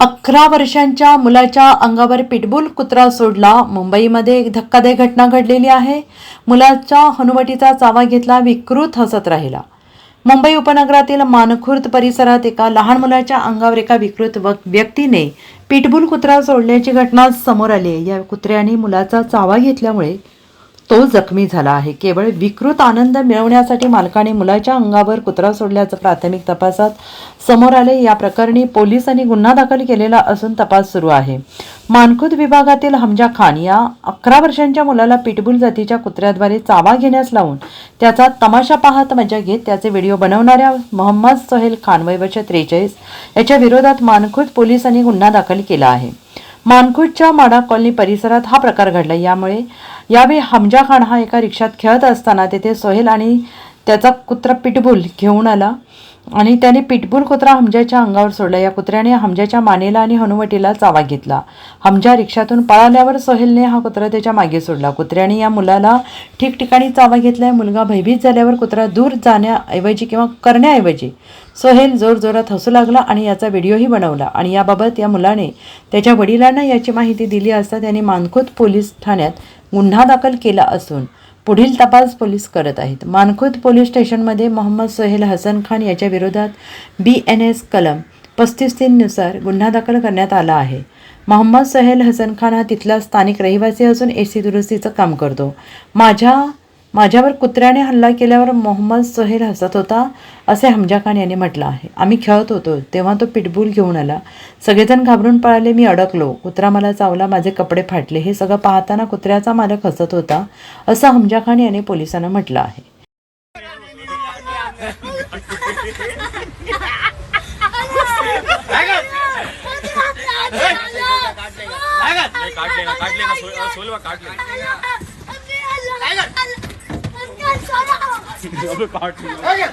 अकरा वर्षांच्या मुलाच्या अंगावर पिटबुल कुत्रा सोडला. मुंबईमध्ये एक धक्कादायक घटना घडलेली आहे. मुलाच्या हनुवटीचा चावा घेतला विकृत हसत राहिला. मुंबई उपनगरातील मानखुर्द परिसरात एका लहान मुलाच्या अंगावर एका विकृत व- व्यक्तीने पिटबुल कुत्रा सोडल्याची घटना समोर आली. आहे या कुत्र्याने मुलाचा चावा घेतल्यामुळे तो जखमी झाला आहे. केवळ विकृत आनंद मिळवण्यासाठी मालकाने मुलाच्या अंगावर कुत्रा सोडल्याचं प्राथमिक तपासात समोर आले. या प्रकरणी पोलिसांनी गुन्हा दाखल केलेला असून तपास सुरू आहे. मानखुद विभागातील हमजा खान या अकरा वर्षांच्या मुलाला पिटबुल जातीच्या कुत्र्याद्वारे चावा घेण्यास लावून त्याचा तमाशा पाहत मजा घेत त्याचे व्हिडिओ बनवणाऱ्या मोहम्मद सोहेल खान वय वर्ष त्रेचाळीस याच्या विरोधात मानखुद पोलिसांनी गुन्हा दाखल केला आहे. मानखुटच्या माडा कॉलनी परिसरात हा प्रकार घडला. यामुळे यावेळी हमजा खान हा एका रिक्षात खेळत असताना तेथे सोहेल आणि त्याचा कुत्रा पिटबुल घेऊन आला. आणि त्याने पिटबुल कुत्रा हमजाच्या अंगावर सोडला. या कुत्र्याने हमजाच्या मानेला आणि हनुवटीला चावा घेतला. हमजा रिक्षातून पळाल्यावर सोहेलने हा कुत्रा त्याच्यामागे सोडला. कुत्र्याने या मुलाला ठिकठिकाणी चावा घेतलाय. मुलगा भयभीत झाल्यावर कुत्रा दूर जाण्याऐवजी किंवा करण्याऐवजी सोहेल जोरजोरात हसू लागला आणि याचा व्हिडिओही बनवला. आणि याबाबत या मुलाने त्याच्या वडिलांना याची माहिती दिली असता त्याने मानखुद पोलीस ठाण्यात गुन्हा दाखल केला असून पुढील तपास पोलीस करत आहेत. मानखुद पोलीस स्टेशनमध्ये मोहम्मद सोहेल हसन खान याच्या विरोधात बी एन एस कलम पस्तीस तीननुसार गुन्हा दाखल करण्यात आला आहे. मोहम्मद सोहेल हसन खान हा तिथला स्थानिक रहिवासी असून ए सी दुरुस्तीचं काम करतो. माझ्या माझ्यावर कुत्र्याने हल्ला केल्यावर मोहम्मद सोहेल हसत होता असे हमजा खान यांनी म्हटलं आहे आम्ही खेळत होतो तेव्हा तो पिटबुल घेऊन आला सगळेजण घाबरून पळाले मी अडकलो कुत्रा मला चावला माझे कपडे फाटले हे सगळं पाहताना कुत्र्याचा मालक हसत होता असं हमजा खान यांनी पोलिसांना म्हटलं आहे काट लेगा काट लेगा सोलवा काट लेगा अबे काट लेगा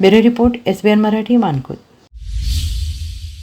bureau report S B N Marathi Mankhurd